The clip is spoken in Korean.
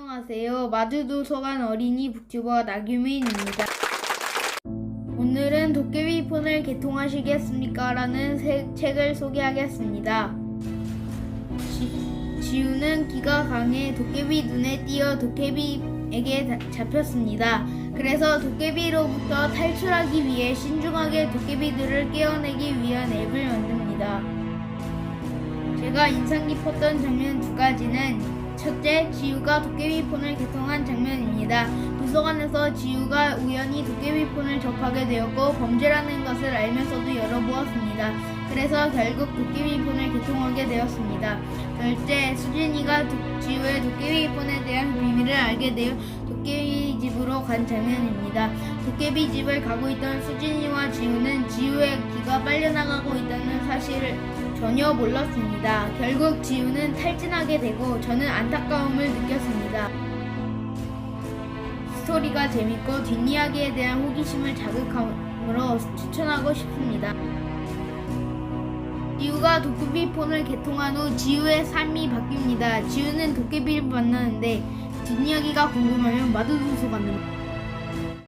안녕하세요. 마두도서관 어린이 북튜버 나규민입니다. 오늘은 도깨비 폰을 개통하시겠습니까? 라는 새- 책을 소개하겠습니다. 지, 지우는 기가 강해 도깨비 눈에 띄어 도깨비에게 다- 잡혔습니다. 그래서 도깨비로부터 탈출하기 위해 신중하게 도깨비들을 깨어내기 위한 앱을 만듭니다. 제가 인상 깊었던 장면 두 가지는 첫째, 지우가 도깨비 폰을 개통한 장면입니다. 도서관에서 지우가 우연히 도깨비 폰을 접하게 되었고 범죄라는 것을 알면서도 열어보았습니다. 그래서 결국 도깨비 폰을 개통하게 되었습니다. 둘째, 수진이가 도- 지우의 도깨비 폰에 대한 비밀을 알게 되어 도깨비 집으로 간 장면입니다. 도깨비 집을 가고 있던 수진이와 지우는 지우의 기가 빨려나가고 있다는 사실을 전혀 몰랐습니다. 결국 지우는 탈진하게 되고 저는 안타까움을 느꼈습니다. 스토리가 재밌고 뒷이야기에 대한 호기심을 자극함으로 추천하고 싶습니다. 지우가 도깨비 폰을 개통한 후 지우의 삶이 바뀝니다. 지우는 도깨비를 만나는데 뒷이야기가 궁금하면 마두도서관으로